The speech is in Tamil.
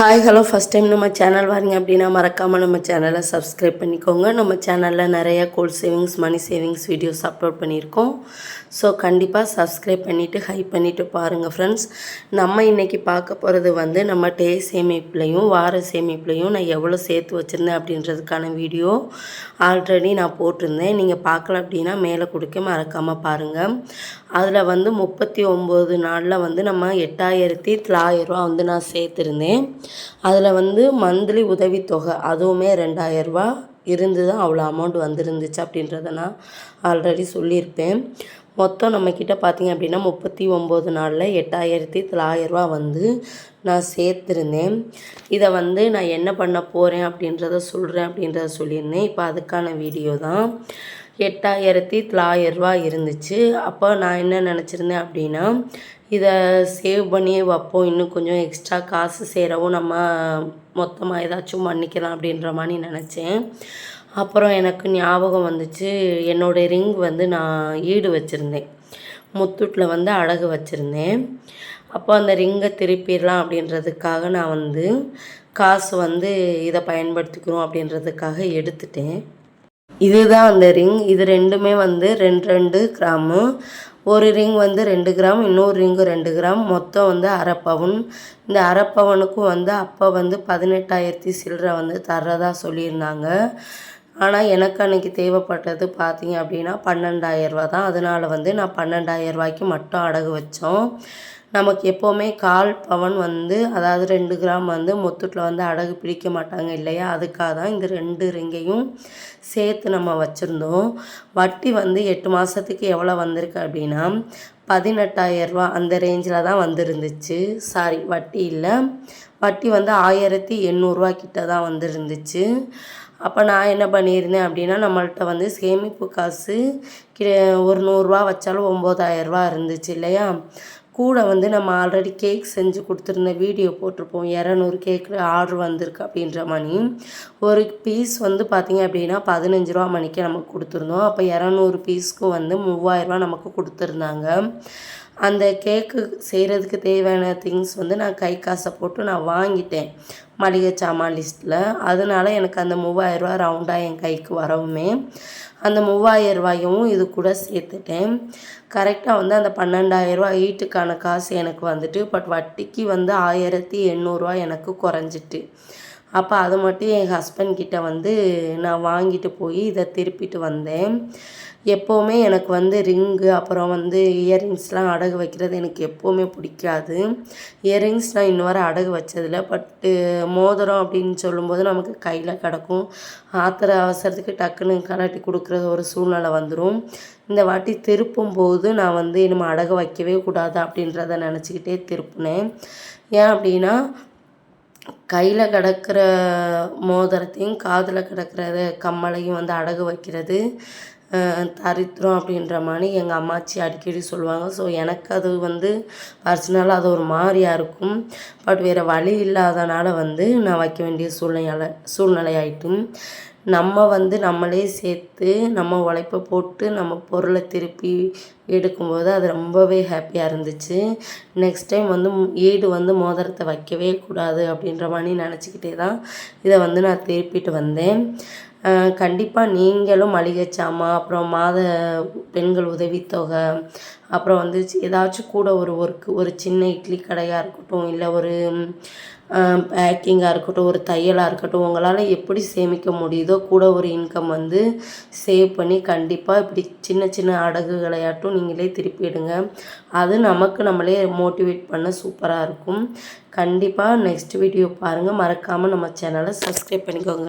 ஹாய் ஹலோ ஃபஸ்ட் டைம் நம்ம சேனல் வரீங்க அப்படின்னா மறக்காமல் நம்ம சேனலை சப்ஸ்கிரைப் பண்ணிக்கோங்க. நம்ம சேனலில் நிறைய gold savings money savings videos upload பண்ணியிருக்கோம். ஸோ கண்டிப்பாக சப்ஸ்கிரைப் பண்ணிவிட்டு ஹை பண்ணிவிட்டு பாருங்கள் ஃப்ரெண்ட்ஸ் நம்ம இன்றைக்கி பார்க்க போகிறது வந்து நம்ம டே சேமிப்புலையும் வார சேமிப்புலையும் நான் எவ்வளோ சேர்த்து வச்சுருந்தேன் அப்படின்றதுக்கான வீடியோ ஆல்ரெடி நான் போட்டிருந்தேன். நீங்கள் பார்க்கல அப்படின்னா மேலே கொடுக்க மறக்காமல் பாருங்கள் அதில் வந்து முப்பத்தி ஒம்பது நாளில் வந்து நம்ம எட்டாயிரத்தி தொள்ளாயிரரூவா வந்து நான் சேர்த்துருந்தேன். அதில் வந்து மந்த்லி உதவித்தொகை அதுவுமே ரெண்டாயிரரூபா இருந்து தான் அவ்வளோ அமௌண்ட் வந்துருந்துச்சு அப்படின்றத நான் ஆல்ரெடி சொல்லியிருப்பேன். மொத்தம் நம்மக்கிட்ட பார்த்திங்க அப்படின்னா முப்பத்தி ஒம்பது நாளில் எட்டாயிரத்தி தொள்ளாயிரரூவா வந்து நான் சேர்த்துருந்தேன். இதை வந்து நான் என்ன பண்ண போகிறேன் அப்படின்றத சொல்கிறேன் அப்படின்றத சொல்லியிருந்தேன். இப்போ அதுக்கான வீடியோ தான். எட்டாயிரத்தி தொள்ளாயிரரூவா இருந்துச்சு. அப்போ நான் என்ன நினச்சிருந்தேன் அப்படின்னா இதை சேவ் பண்ணி வைப்போம். இன்னும் கொஞ்சம் எக்ஸ்ட்ரா காசு சேரவும் நம்ம மொத்தமாக ஏதாச்சும் பண்ணிக்கலாம் அப்படின்ற மாதிரி நினச்சேன். அப்புறம் எனக்கு ஞாபகம் வந்துச்சு என்னோடய ரிங் வந்து நான் ஈடு வச்சுருந்தேன். முத்தூட்டில் வந்து அழகு வச்சுருந்தேன். அப்போ அந்த ரிங்கை திருப்பிடலாம் அப்படின்றதுக்காக நான் வந்து காசு வந்து இதை பயன்படுத்திக்கிறோம் அப்படின்றதுக்காக எடுத்துட்டேன். இதுதான் அந்த ரிங் இது ரெண்டுமே வந்து ரெண்டு ரெண்டு கிராமு ஒரு ரிங் வந்து ரெண்டு கிராம் இன்னொரு ரிங்கு ரெண்டு கிராம் மொத்தம் வந்து அரை பவுன். இந்த அரை பவுனுக்கும் வந்து அப்போ வந்து பதினெட்டாயிரத்தி சில்லரை வந்து தர்றதா சொல்லியிருந்தாங்க. ஆனால் எனக்கு அன்றைக்கி தேவைப்பட்டது பார்த்தீங்க அப்படின்னா பன்னெண்டாயிரரூவா தான். அதனால் வந்து நான் பன்னெண்டாயிரரூவாய்க்கு மட்டும் அடகு வச்சோம். நமக்கு எப்போவுமே கால் பவன் வந்து அதாவது ரெண்டு கிராம் வந்து முத்துட்டில் வந்து அடகு பிடிக்க மாட்டாங்க இல்லையா? அதுக்காக தான் இந்த ரெண்டு ரிங்கையும் சேர்த்து நம்ம வச்சுருந்தோம். வட்டி வந்து எட்டு மாதத்துக்கு எவ்வளோ வந்திருக்கு அப்படின்னா பதினெட்டாயிரரூவா அந்த ரேஞ்சில் தான் வந்துருந்துச்சு. சாரி வட்டி இல்லை. வட்டி வந்து ஆயிரத்தி எண்ணூறுரூவா கிட்ட தான் வந்துருந்துச்சு. அப்போ நான் என்ன பண்ணியிருந்தேன் அப்படின்னா நம்மள்கிட்ட வந்து சேமிப்பு காசு கி ஒரு நூறுரூவா வச்சாலும் ஒம்பதாயிரரூவா இருந்துச்சு இல்லையா? கூட வந்து நம்ம ஆல்ரெடி கேக் செஞ்சு கொடுத்துருந்த வீடியோ போட்டிருப்போம். இரநூறு கேக் ஆர்டர் வந்திருக்கு அப்படின்ற மணி. ஒரு பீஸ் வந்து பார்த்திங்க அப்படின்னா பதினஞ்சு ரூபா மணிக்கு நமக்கு கொடுத்துருந்தோம். அப்போ இரநூறு பீஸ்க்கு வந்து மூவாயிரரூவா நமக்கு கொடுத்துருந்தாங்க. அந்த கேக்கு செய்கிறதுக்கு தேவையான திங்ஸ் வந்து நான் கை காசை போட்டு நான் வாங்கிட்டேன். மளிகை சாமான் லிஸ்ட்டில் அதனால் எனக்கு அந்த மூவாயிரரூவா ரவுண்டாக என் கைக்கு வரவுமே. அந்த மூவாயிரரூவாயும் இது கூட சேர்த்துட்டேன். கரெக்டாக வந்து அந்த பன்னெண்டாயிரரூவா வீட்டுக்கான காசு எனக்கு வந்துட்டு பட் வட்டிக்கு வந்து ஆயிரத்தி எண்ணூறுரூவா எனக்கு குறைஞ்சிட்டு. அப்போ அது மட்டும் என் ஹஸ்பண்ட் கிட்ட வந்து நான் வாங்கிட்டு போய் இதை திருப்பிட்டு வந்தேன். எப்போவுமே எனக்கு வந்து ரிங்கு அப்புறம் வந்து இயரிங்ஸ்லாம் அடகு வைக்கிறது எனக்கு எப்போவுமே பிடிக்காது. இயரிங்ஸ் நான் இன்ன வரை அடகு வச்சதில்ல. பட்டு மோதிரம் அப்படின்னு சொல்லும்போது நமக்கு கையில் கிடக்கும். ஆத்திர அவசரத்துக்கு டக்குன்னு கலட்டி கொடுக்குற ஒரு சூழ்நிலை வந்துடும் இந்த வாட்டி திருப்பும் போது நான் வந்து நம்ம அடகு வைக்கவே கூடாது அப்படின்றத நினச்சிக்கிட்டே திருப்பினேன். ஏன் அப்படின்னா கையில் கிடக்கிற மோதிரத்தையும் காதில் கிடக்கிற கம்மலையும் வந்து அடகு வைக்கிறது. தரித்திரம் அப்படின்ற மாதிரி எங்கள் அம்மாச்சி அடிக்கடி சொல்லுவாங்க. ஸோ எனக்கு அது வந்து பர்சனலாக அது ஒரு மாதிரியாக இருக்கும். பட் வேறு வழி இல்லாதனால வந்து நான் வைக்க வேண்டிய சூழ்நிலை சூழ்நிலை ஆயிட்டும் நம்ம வந்து நம்மளே சேர்த்து நம்ம உழைப்பை போட்டு நம்ம பொருளை திருப்பி எடுக்கும்போது அது ரொம்பவே ஹாப்பியாக இருந்துச்சு. நெக்ஸ்ட் டைம் வந்து ஈடு வந்து மோதிரத்தை வைக்கவே கூடாது அப்படின்ற மாதிரி நினச்சிக்கிட்டே தான் இதை வந்து நான் திருப்பிட்டு வந்தேன். கண்டிப்பாக நீங்களும் மளிகை சாமான் அப்புறம் மாத பெண்கள் உதவித்தொகை அப்புறம் வந்து ஏதாச்சும் கூட ஒரு ஒர்க்கு ஒரு சின்ன இட்லி கடையாக இருக்கட்டும் இல்லை ஒரு பேக்கிங்காக இருக்கட்டும் ஒரு தையலாக இருக்கட்டும் உங்களால் எப்படி சேமிக்க முடியுதோ கூட ஒரு இன்கம் வந்து சேவ் பண்ணி கண்டிப்பாக இப்படி சின்ன சின்ன அடகுகளையாட்டும் நீங்களே திருப்பிடுங்க அது நமக்கு நம்மளே மோட்டிவேட் பண்ண சூப்பராக இருக்கும். கண்டிப்பாக நெக்ஸ்ட் வீடியோ பாருங்கள் மறக்காமல் நம்ம சேனலை சப்ஸ்கிரைப் பண்ணிக்கோங்க.